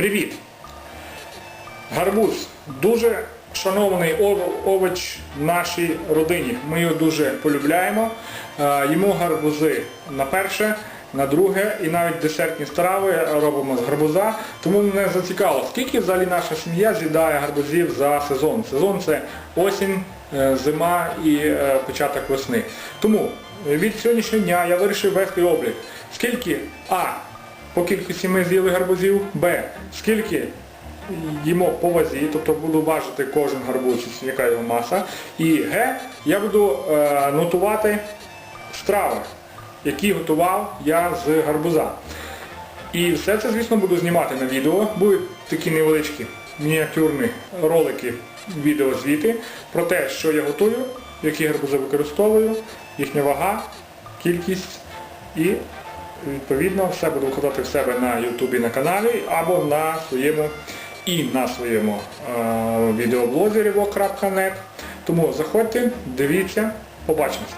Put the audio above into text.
Привіт! Гарбуз дуже шанований овоч нашій родині. Ми його дуже полюбляємо. Е, Їмо гарбузи на перше, на друге і навіть десертні страви робимо з гарбуза. Тому мене зацікавило, скільки взагалі наша сім'я з'їдає гарбузів за сезон. Сезон це осінь, е, зима і е, початок весни. Тому від сьогоднішнього дня я вирішив вести облік. Скільки А. По кількості ми з'їли гарбузів, Б. Скільки їмо по вазі, тобто буду важити кожен гарбуз, яка його маса. І Г. Я буду е, нотувати страви, які готував я з гарбуза. І все це, звісно, буду знімати на відео. Будуть такі невеличкі мініатюрні ролики, відеозвіти про те, що я готую, які гарбузи використовую, їхня вага, кількість і відповідно все буду викладати в себе на Ютубі на каналі або на своєму і на своєму е, відеоблозі rivok.net. Тому заходьте, дивіться, побачимося.